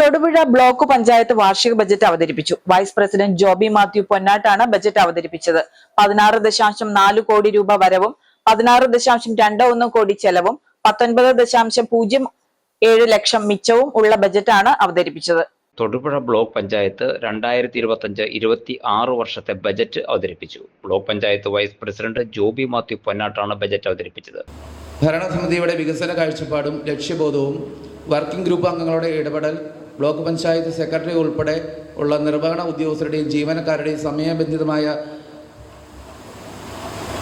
Thodupuzha block panchayat വാർഷിക budget അവതരിപ്പിച്ചു. Vice president Joby Mathew പൊന്നാട്ടാണ് ബജറ്റ് അവതരിപ്പിച്ചത്. പതിനാറ് ദശാംശം നാല് കോടി രൂപ വരവും പതിനാറ് ദശാംശം രണ്ട് ഒന്ന് കോടി ചെലവും പത്തൊൻപത് ദശാംശം പൂജ്യം ഏഴ് ലക്ഷം മിച്ചവും ഉള്ള ബജറ്റാണ് അവതരിപ്പിച്ചത്. തൊടുപുഴ ബ്ലോക്ക് പഞ്ചായത്ത് രണ്ടായിരത്തി ഇരുപത്തഞ്ച് ഇരുപത്തി ആറ് വർഷത്തെ ബജറ്റ് അവതരിപ്പിച്ചു. Block panchayat vice president Joby Mathew പൊന്നാട്ടാണ് budget അവതരിപ്പിച്ചത്. ഭരണസമിതിയുടെ വികസന കാഴ്ചപ്പാടും ലക്ഷ്യബോധവും വർക്കിംഗ് ഗ്രൂപ്പ് അംഗങ്ങളുടെ ഇടപെടൽ ബ്ലോക്ക് പഞ്ചായത്ത് സെക്രട്ടറി ഉൾപ്പെടെ ഉള്ള നിർവഹണ ഉദ്യോഗസ്ഥരുടെയും ജീവനക്കാരുടെയും സമയബന്ധിതമായ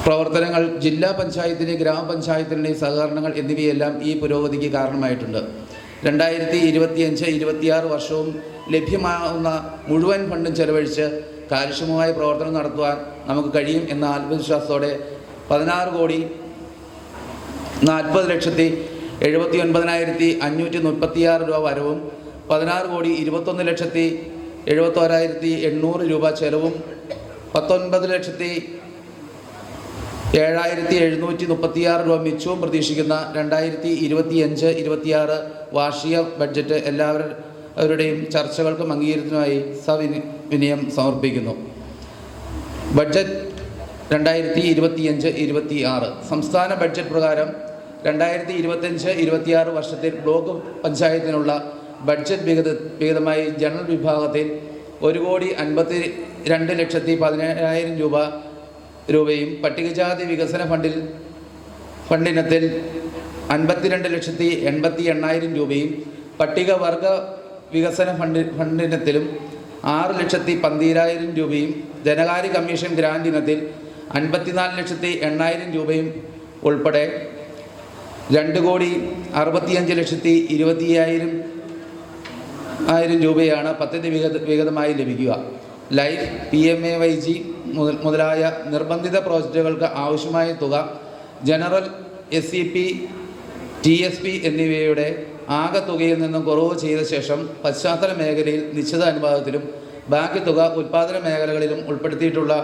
പ്രവർത്തനങ്ങൾ ജില്ലാ പഞ്ചായത്തിന്റെയും ഗ്രാമപഞ്ചായത്തിന്റെയും സഹകരണങ്ങൾ എന്നിവയെല്ലാം ഈ പുരോഗതിക്ക് കാരണമായിട്ടുണ്ട്. രണ്ടായിരത്തി ഇരുപത്തിയഞ്ച് ഇരുപത്തിയാറ് വർഷവും ലഭ്യമാകുന്ന മുഴുവൻ ഫണ്ടും ചെലവഴിച്ച് കാര്യക്ഷമമായ പ്രവർത്തനം നടത്തുവാൻ നമുക്ക് കഴിയും എന്ന ആത്മവിശ്വാസത്തോടെ പതിനാറ് കോടി നാൽപ്പത് ലക്ഷത്തി എഴുപത്തി ഒൻപതിനായിരത്തി അഞ്ഞൂറ്റി മുപ്പത്തിയാറ് രൂപ വരവും പതിനാറ് കോടി ഇരുപത്തൊന്ന് ലക്ഷത്തി എഴുപത്തോരായിരത്തി എണ്ണൂറ് രൂപ ചെലവും പത്തൊൻപത് ലക്ഷത്തി ഏഴായിരത്തി എഴുന്നൂറ്റി മുപ്പത്തിയാറ് രൂപ മിച്ചവും പ്രതീക്ഷിക്കുന്ന രണ്ടായിരത്തി ഇരുപത്തിയഞ്ച് ഇരുപത്തിയാറ് വാർഷിക ബഡ്ജറ്റ് എല്ലാവരുടെയും ചർച്ചകൾക്കും അംഗീകാരത്തിനുമായി സവിനി വിനയം സമർപ്പിക്കുന്നു. ബഡ്ജറ്റ് രണ്ടായിരത്തി ഇരുപത്തിയഞ്ച് ഇരുപത്തി ആറ് സംസ്ഥാന ബഡ്ജറ്റ് പ്രകാരം രണ്ടായിരത്തി ഇരുപത്തഞ്ച് ഇരുപത്തിയാറ് വർഷത്തിൽ ബ്ലോക്ക് പഞ്ചായത്തിനുള്ള ബഡ്ജറ്റ് വിഹിത വിഹിതമായി ജനറൽ വിഭാഗത്തിൽ ഒരു കോടി അൻപത്തി രണ്ട് ലക്ഷത്തി പതിനേഴായിരം രൂപ രൂപയും പട്ടികജാതി വികസന ഫണ്ടിൽ ഫണ്ടിനത്തിൽ അൻപത്തിരണ്ട് ലക്ഷത്തി എൺപത്തി എണ്ണായിരം രൂപയും പട്ടികവർഗ വികസന ഫണ്ടി ഫണ്ടിനത്തിലും ആറ് ലക്ഷത്തി പന്തീരായിരം രൂപയും ധനകാര്യ കമ്മീഷൻ ഗ്രാൻഡ് ഇനത്തിൽ അൻപത്തിനാല് ലക്ഷത്തി എണ്ണായിരം രൂപയും ഉൾപ്പെടെ രണ്ട് കോടി അറുപത്തിയഞ്ച് ലക്ഷത്തി ഇരുപത്തിയായിരം ആയിരം രൂപയാണ് പദ്ധതി വിഗത വിഹിതമായി ലഭിക്കുക. Life P M A Y G മുതലായ നിർബന്ധിത പ്രോജക്റ്റുകൾക്ക് ആവശ്യമായ തുക general S C P T S P എന്നിവയുടെ ആകെ തുകയിൽ നിന്നും കുറവ് ചെയ്ത ശേഷം പശ്ചാത്തല മേഖലയിൽ നിശ്ചിത അനുപാതത്തിലും ബാക്കി തുക ഉൽപ്പാദന മേഖലകളിലും ഉൾപ്പെടുത്തിയിട്ടുള്ള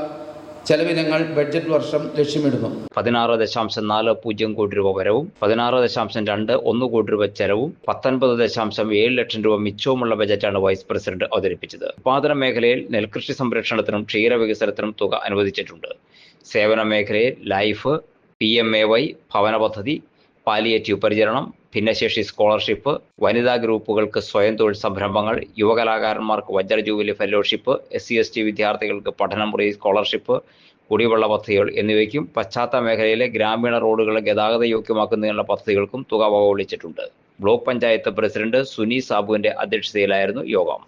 ചെലവിനങ്ങൾ ബഡ്ജറ്റ് വർഷം ലക്ഷ്യമിടുന്നു. പതിനാറ് ദശാംശം നാല് പൂജ്യം കോടി രൂപ വരവും പതിനാറ് ദശാംശം രണ്ട് ഒന്ന് കോടി രൂപ ചെലവും പത്തൊൻപത് ദശാംശം ഏഴ് ലക്ഷം രൂപ മിച്ചവുമുള്ള ബജറ്റാണ് വൈസ് പ്രസിഡന്റ് അവതരിപ്പിച്ചത്. ഉത്പാദന മേഖലയിൽ നെൽകൃഷി സംരക്ഷണത്തിനും ക്ഷീരവികസനത്തിനും തുക അനുവദിച്ചിട്ടുണ്ട്. സേവന മേഖലയിൽ life P M A Y ഭവന പദ്ധതി പാലിയേറ്റീവ് പരിചരണം ഭിന്നശേഷി സ്കോളർഷിപ്പ് വനിതാ ഗ്രൂപ്പുകൾക്ക് സ്വയം തൊഴിൽ സംരംഭങ്ങൾ യുവകലാകാരന്മാർക്ക് വജ്ര jubilee fellowship S C S T വിദ്യാർത്ഥികൾക്ക് പഠനമുറി സ്കോളർഷിപ്പ് കുടിവെള്ള പദ്ധതികൾ എന്നിവയ്ക്കും പശ്ചാത്തല മേഖലയിലെ ഗ്രാമീണ റോഡുകളെ ഗതാഗത യോഗ്യമാക്കുന്നതിനുള്ള പദ്ധതികൾക്കും തുക വകവളിച്ചിട്ടുണ്ട്. ബ്ലോക്ക് പഞ്ചായത്ത് പ്രസിഡന്റ് സുനി സാബുവിന്റെ അധ്യക്ഷതയിലായിരുന്നു യോഗം.